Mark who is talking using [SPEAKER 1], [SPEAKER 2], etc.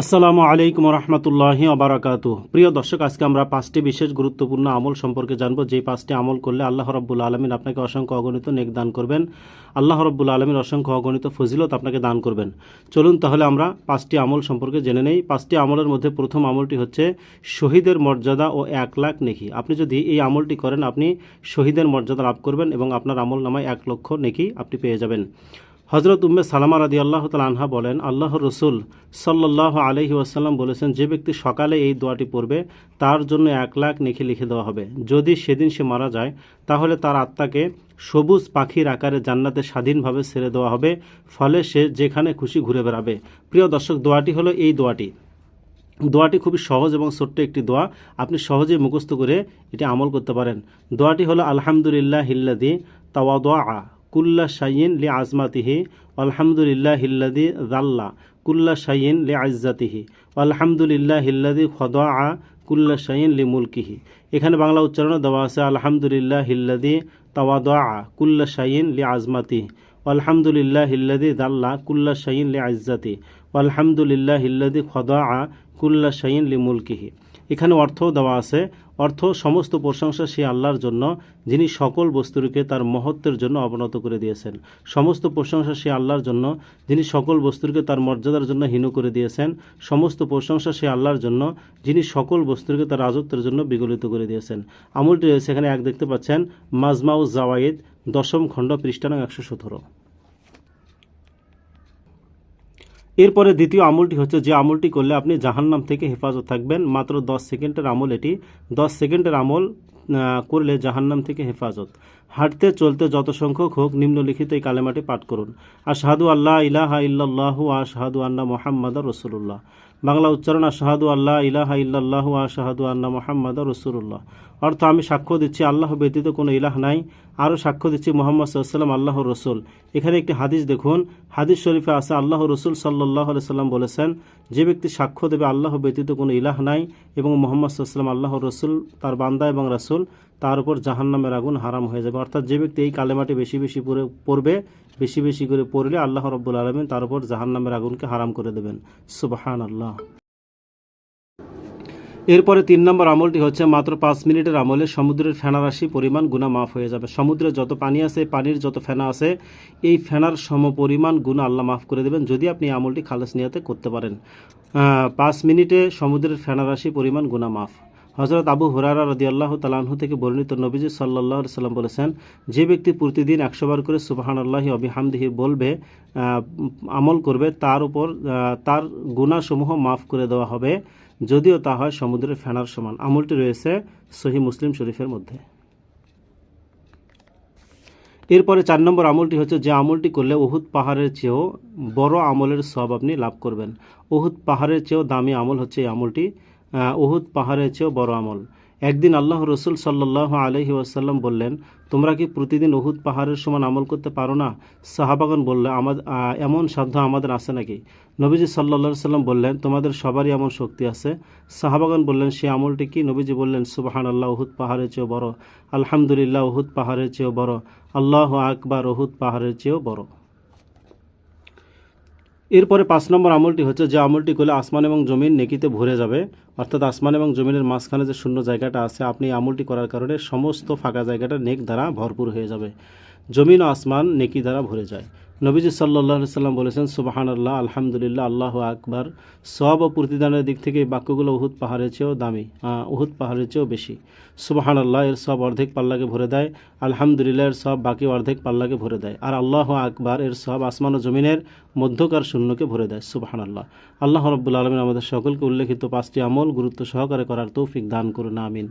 [SPEAKER 1] আসসালামু আলাইকুম রহমতুল্লাহি অবরাকাত প্রিয় দর্শক, আজকে আমরা পাঁচটি বিশেষ গুরুত্বপূর্ণ আমল সম্পর্কে জানব। যে পাঁচটি আমল করলে আল্লাহ রব্বুল আলমিন আপনাকে অসংখ্য অগণিত নেক দান করবেন। আল্লাহ রব্বুল আলমিন অসংখ্য অগণিত ফজিলত আপনাকে দান করবেন। চলুন তাহলে আমরা পাঁচটি আমল সম্পর্কে জেনে নেই। পাঁচটি আমলের মধ্যে প্রথম আমলটি হচ্ছে শহীদের মর্যাদা ও এক লাখ নেকি। আপনি যদি এই আমলটি করেন, আপনি শহীদের মর্যাদা লাভ করবেন এবং আপনার আমল নামায় এক লক্ষ নেকি আপনি পেয়ে যাবেন। হজরত উম্মে সালামা রাদি আল্লাহ তাল আনহা বলেন আল্লাহ রসুল সাল্লাহ আলহি ওয়াসাল্লাম বলেছেন, যে ব্যক্তি সকালে এই দোয়াটি পড়বে, তার জন্য এক লাখ নেখে লিখে দেওয়া হবে। যদি সেদিন সে মারা যায়, তাহলে তার আত্মাকে সবুজ পাখির আকারে জান্নাতে স্বাধীনভাবে ছেড়ে দেওয়া হবে, ফলে সে যেখানে খুশি ঘুরে বেড়াবে। প্রিয় দর্শক, দোয়াটি হলো এই দোয়াটি। দোয়াটি খুবই সহজ এবং ছোট্ট একটি দোয়া। আপনি সহজেই মুখস্থ করে এটি আমল করতে পারেন। দোয়াটি হলো আলহামদুলিল্লাহ হিল্লাদি তাওয়া দোয়া কুল্লা শাইন লে আজমাতিহি, আলহামদুলিল্লাহ হিল্লাদি জাল্লা কুল্লা শাইন লি আজ্জাতিহি আলহামদুলিল্লাহ হিল্লাদি খদা কুল্লা শাইন লি মুলকিহি। এখানে বাংলা উচ্চারণে দেওয়া আছে, আলহামদুলিল্লাহ হিল্লাদি আ কুল্লা শাইন লি আজমাতিহি। আলহামদুলিল্লাহ হিল্লাদি দাল্লা কুল্লা শাইন লি আজ্জাতি আলহামদুলিল্লাহ হিল্লাদি খদা কুল্লা শাইন লি মুলকিহি এখানে অর্থ দেওয়া আছে, অর্থ সমস্ত প্রশংসা সে আল্লাহর জন্য, যিনি সকল বস্তুকে তার মহত্বের জন্য অবনত করে দিয়েছেন। সমস্ত প্রশংসা সে আল্লাহর জন্য, যিনি সকল বস্তুকে তার মর্যাদার জন্য হীন করে দিয়েছেন। সমস্ত প্রশংসা সে আল্লাহর জন্য, যিনি সকল বস্তুকে তার রাজত্বের জন্য বিগলিত করে দিয়েছেন। আমলটি এখানে এক দেখতে পাচ্ছেন, মাজমাউ জাওয়াইদ দশম খণ্ড পৃষ্ঠানং একশো সতেরো। এরপরে দ্বিতীয় আমলটি হচ্ছে যে আমলটি করলে আপনি জাহান্নাম থেকে হেফাজত থাকবেন, মাত্র দশ সেকেন্ডের আমল এটি। দশ সেকেন্ডের আমল করলে জাহান্নাম থেকে হেফাজত। হাঁটতে, চলতে যত সংখ্যক হোক, নিম্নলিখিত এই কালেমাটি পাঠ করুন। আর আশহাদু আল্লাহ ইলাহা ইল্লাল্লাহু আশহাদু আন্না মোহাম্মদ রসুল্লাহ বাংলা উচ্চারণ, আশহাদু আল্লাহ ইলাহা ইল্লাল্লাহু আশহাদু আন্না মোহাম্মদ রসুল্লাহ অর্থ, আমি সাক্ষ্য দিচ্ছি আল্লাহ ব্যতীত কোনো ইলাহ নাই, আরও সাক্ষ্য দিচ্ছি মোহাম্মদ সাল্লাম আল্লাহ রসুল। এখানে একটি হাদিস দেখুন, হাদিস শরীফে আছে আল্লাহ রসুল সাল্লাহ সাল্লাম বলেছেন, যে ব্যক্তি সাক্ষ্য দেবে আল্লাহ ব্যতীত কোনো ইলাহ নাই এবং মোহাম্মদ সাল্লাম আল্লাহ রসুল, তার বান্দা এবং রাসুল তার উপর জাহান্নামের আগুন হারাম হয়ে যাবে। অর্থাৎ যে ব্যক্তি এই কালেমাটি বেশি বেশি পড়ে, পড়বে, বেশি বেশি করে পড়লে আল্লাহ রব্বুল আলমিন তার উপর জাহান্নামের আগুনকে হারাম করে দেবেন। সুবাহান আল্লাহ এরপরে তিন নম্বর আমলটি হচ্ছে মাত্র পাঁচ মিনিটের আমলে সমুদ্রের ফেনারাশি পরিমাণ গুণা মাফ হয়ে যাবে। সমুদ্রে যত পানি আছে, পানির যত ফেনা আছে, এই ফেনার সম পরিমাণ গুণা আল্লাহ মাফ করে দেবেন যদি আপনি আমলটি খালেস নিয়াতে করতে পারেন। পাঁচ মিনিটে সমুদ্রের ফেনারাশি পরিমাণ গুণা মাফ। হজরত আবু হুরারা রদি আল্লাহ তালাহু থেকে বর্ণিত নবীজি সাল্লাহ সাল্লাম বলেছেন, যে ব্যক্তি প্রতিদিন একশো বার করে সুবাহান আল্লাহি অবিহামদিহি বলবে আমল করবে, তার উপর তার গুণাসমূহ মাফ করে দেওয়া হবে। যদিও তা হয় সমুদ্রের ফেনার সমান। আমলটি রয়েছে সহি মুসলিম শরীফের মধ্যে। এরপরে চার নম্বর আমলটি হচ্ছে, যে আমলটি করলে উহুদ পাহাড়ের চেয়েও বড় আমলের সব আপনি লাভ করবেন। উহুদ পাহাড়ের চেয়েও দামি আমল হচ্ছে এই আমলটি। উহুদ পাহাড়ের চেয়েও বড় আমল। একদিন আল্লাহ রসুল সাল্লাহ আলহি ওয়াসাল্লাম বললেন, তোমরা কি প্রতিদিন উহুদ পাহাড়ের সমান আমল করতে পারো না? সাহাবাগন বললে আমাদের এমন সাধ্য আমাদের আছে নাকি? নবীজি সাল্লা সাল্লাম বললেন, তোমাদের সবারই এমন শক্তি আছে। সাহাবাগন বললেন, সে আমলটি কি? নবীজি বললেন সুবাহান আল্লাহ উহুদ পাহাড়ের চেয়েও বড়। আলহামদুলিল্লাহ, উহুদ পাহাড়ের চেয়েও বড়। আল্লাহ আকবার, উহুদ পাহাড়ের চেয়েও বড়। এরপরে পাঁচ নম্বর আমলটি হচ্ছে যে আমলটি করলে আসমান এবং জমিন নেকিতে ভরে যাবে। অর্থাৎ আসমান এবং জমিনের মাঝখানে যে শূন্য জায়গাটা আছে, আপনি আমলটি করার কারণে সমস্ত ফাঁকা জায়গাটা নেক দ্বারা ভরপুর হয়ে যাবে। জমিন ও আসমান নেকি দ্বারা ভরে যায়। নবীজি সাল্লাহ সাল্লাম বলেছেন সুবাহান আল্লাহ আলহামদুলিল্লাহ, আল্লাহ আকবার। সব ও প্রতিদানের দিক থেকে এই বাক্যগুলো উহুদ পাহাড়ের চেয়েও দামি উহুদ পাহাড়ের চেয়েও বেশি। সুবাহান আল্লাহ এর সব অর্ধেক পাল্লাকে ভরে দেয়, আলহামদুলিল্লাহ, এর সব বাকি অর্ধেক পাল্লাকে ভরে দেয়। আর আল্লাহ আকবার, এর সব আসমান ও জমিনের মধ্যকার শূন্যকে ভরে দেয় সুবাহান আল্লাহ আল্লাহ রব্বুল আলমিন আমাদের সকলকে উল্লেখিত পাঁচটি আমল গুরুত্ব সহকারে করার তৌফিক দান করুন, আমিন।